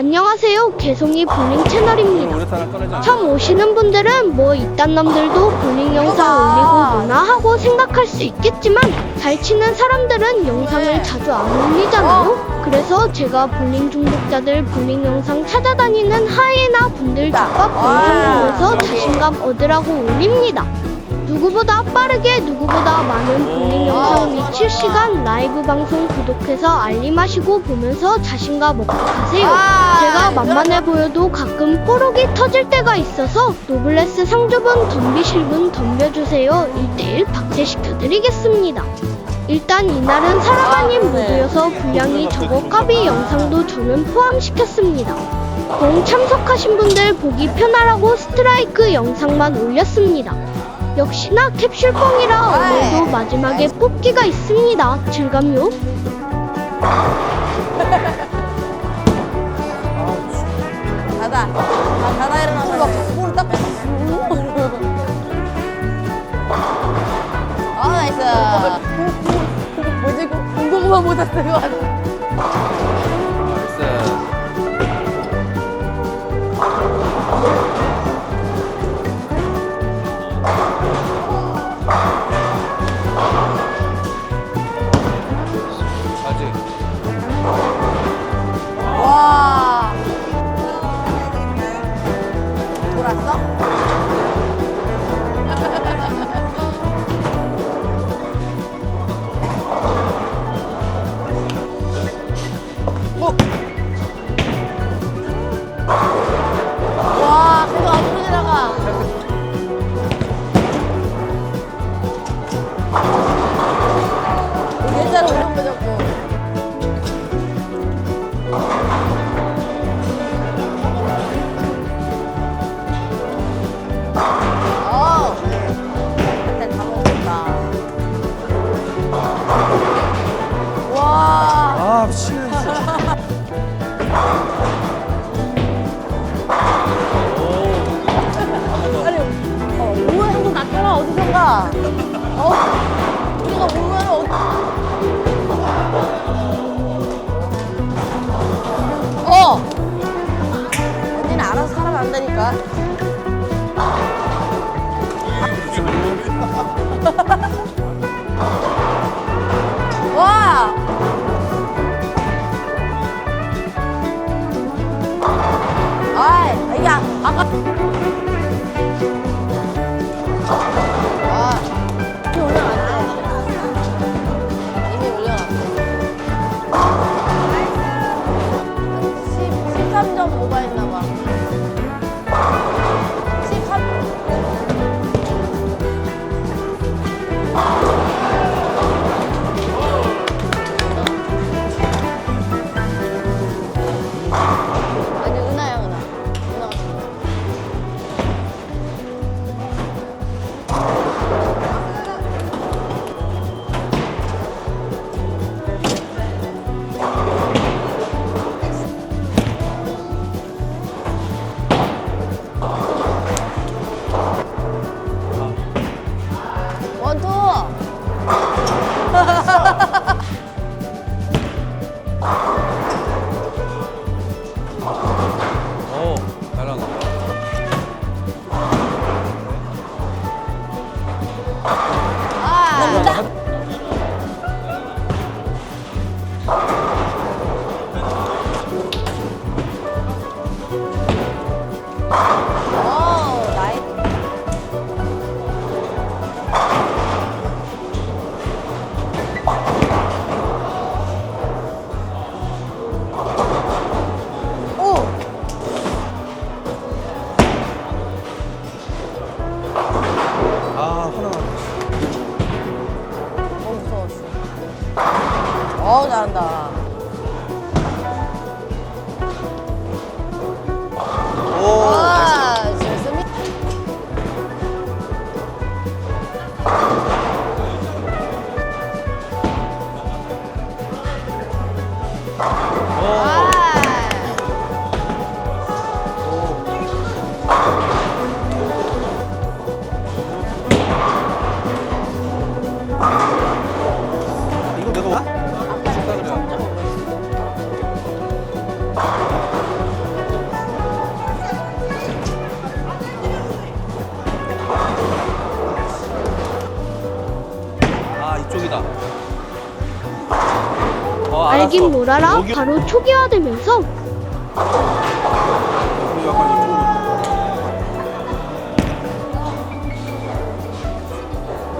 안녕하세요. 개송이 볼링 채널입니다. 처음 오시는 분들은 뭐 이딴 놈들도 볼링 영상 올리고 노나 하고 생각할 수 있겠지만 잘 치는 사람들은 영상을 자주 안 올리잖아요. 그래서 제가 볼링 중독자들 볼링 영상 찾아다니는 하이에나 분들 집밥 영상 보면서 자신감 얻으라고 올립니다. 누구보다 빠르게 누구보다 많은 볼링 영상 및 실시간 라이브 방송 구독해서 알림하시고 보면서 자신감 얻고 가세요. 제가 만만해 보여도 가끔 뽀록이 터질 때가 있어서 노블레스 상주분 덤비실 분 덤벼주세요. 1대1 박제시켜드리겠습니다. 일단 이날은 사람 아닌 모두여서 분량이 적어 까비 영상도 저는 포함시켰습니다. 공 참석하신 분들 보기 편하라고 스트라이크 영상만 올렸습니다. 역시나 캡슐뽕이라 오늘도 마지막에 뽑기가 있습니다. 즐감요. 닫아. 아, 닫아 일어나서. 물 딱. 아, 나이스. 뭐지? 궁금한 모자 쓰고 왔어. 어디선가. 어, 우리가 몸을 어디. 어. 언니는 알아서 되니까. 와. 아, 이게 아- 아까. 하나. 어, 무서웠어. 어우, 잘한다. 왔어. 모라라 여기- 바로 초기화되면서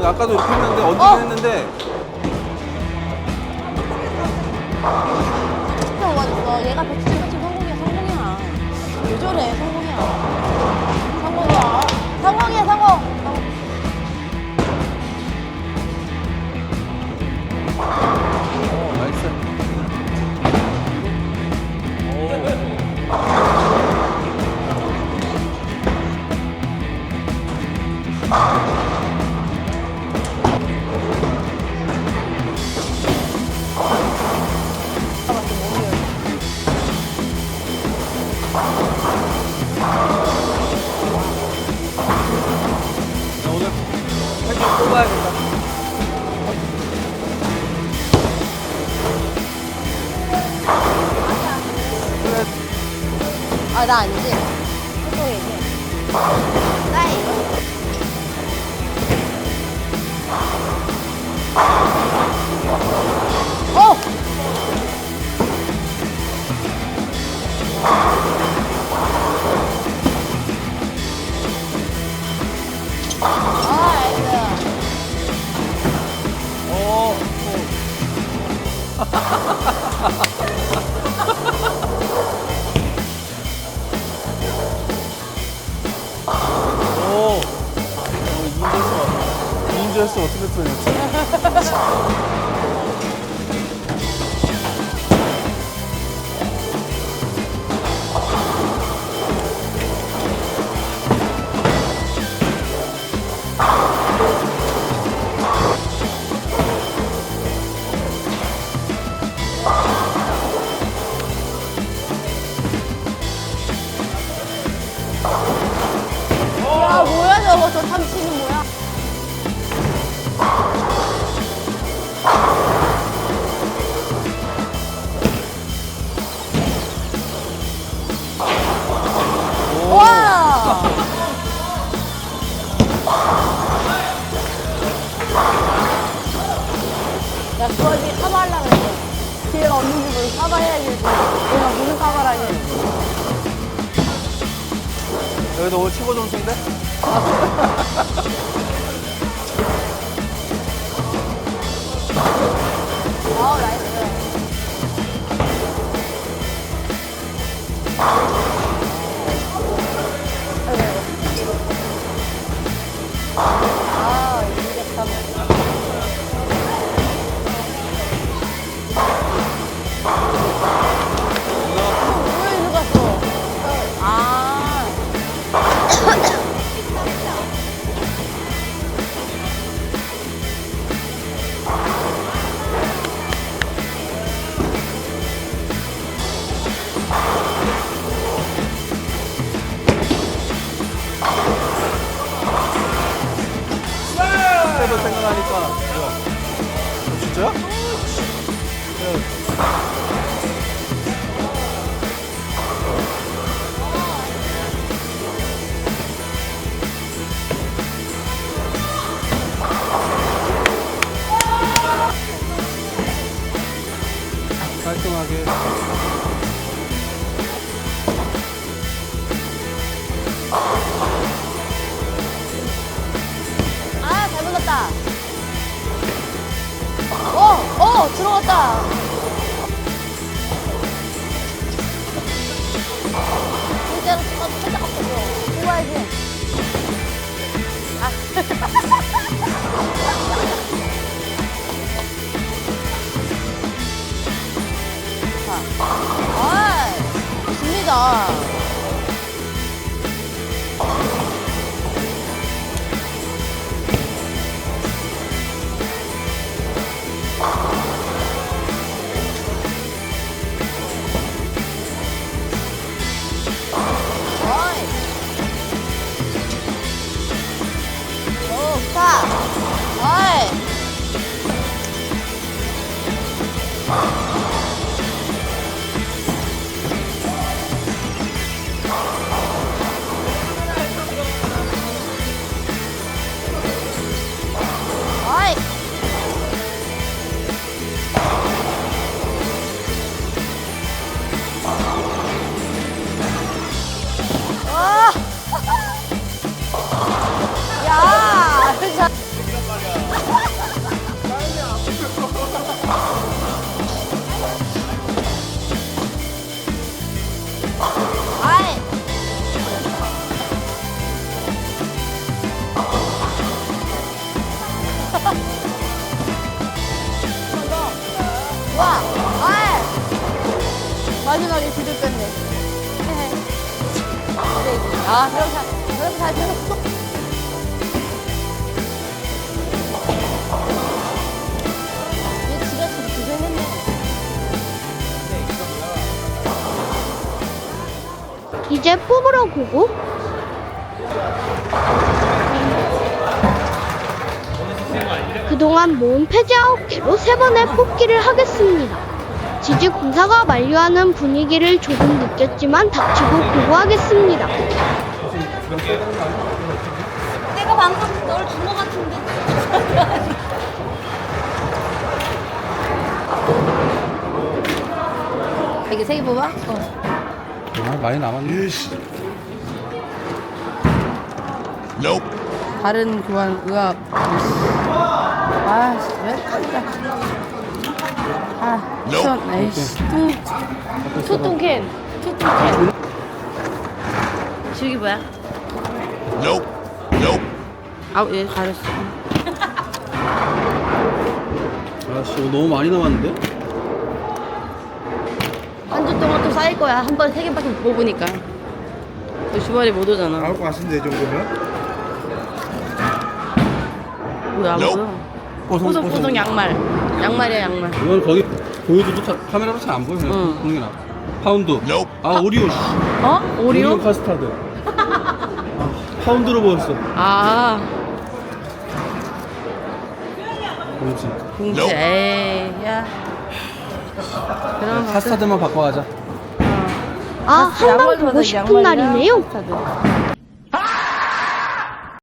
아까도 이렇게 했는데 얹긴 어! 했는데 형 맞았어. 얘가 170cm 성공이야, 성공이야. 왜 저래, 오. 오. 어, 이인주 했어. 어떻게 쏘냐. 여기도 오늘 최고 점수인데? 어, 진짜야? 네. 깔끔하게. 들어갔다. 이제는 살짝 없어져. 뽑아야지. 아, 아, 좋습니다. 와! 아! 마지막에 기도 뺐네. 아, 그럼 다, 그럼 다얘 지가서 고생했네. 이제 뽑으러 고고? 그동안 모은 폐지 아홉 개로 세 번의 뽑기를 하겠습니다. 지지 공사가 만류하는 분위기를 조금 느꼈지만 닥치고 보고하겠습니다. 내가 방금 널준거 같은데. 이게 세 개 뽑아? 어. 아, 많이 남았네. 다른 교환 의학. 아? 진짜. 아, 시원. 에이씨. 뚱, 투뚱캔. 투뚱캔. 지우기 뭐야? 아우, 얘 잘했어. 아씨, 이거 너무 많이 남았는데? 한 주 동안 또 쌓일 거야. 한 번에 세 개밖에 못 뽑으니까. 너 주말에 못 오잖아. 나올 것 같은데 이 정도면? 뭐야, 안 보여? 뽀송 뽀송 양말. 양말이야, 양말. 이건 거기 보여줘도 잘, 카메라로 잘 안 보여. 그냥 응. 보는 게 나아. 파운드. 아, 오리오. 씨. 어? 오리오? 카스타드. 파운드로 보였어. 아, 그렇지. 공지. 에이, 야. 그럼 카스타드만 바꿔가자. 아, 한방 보고 싶은 날이네요.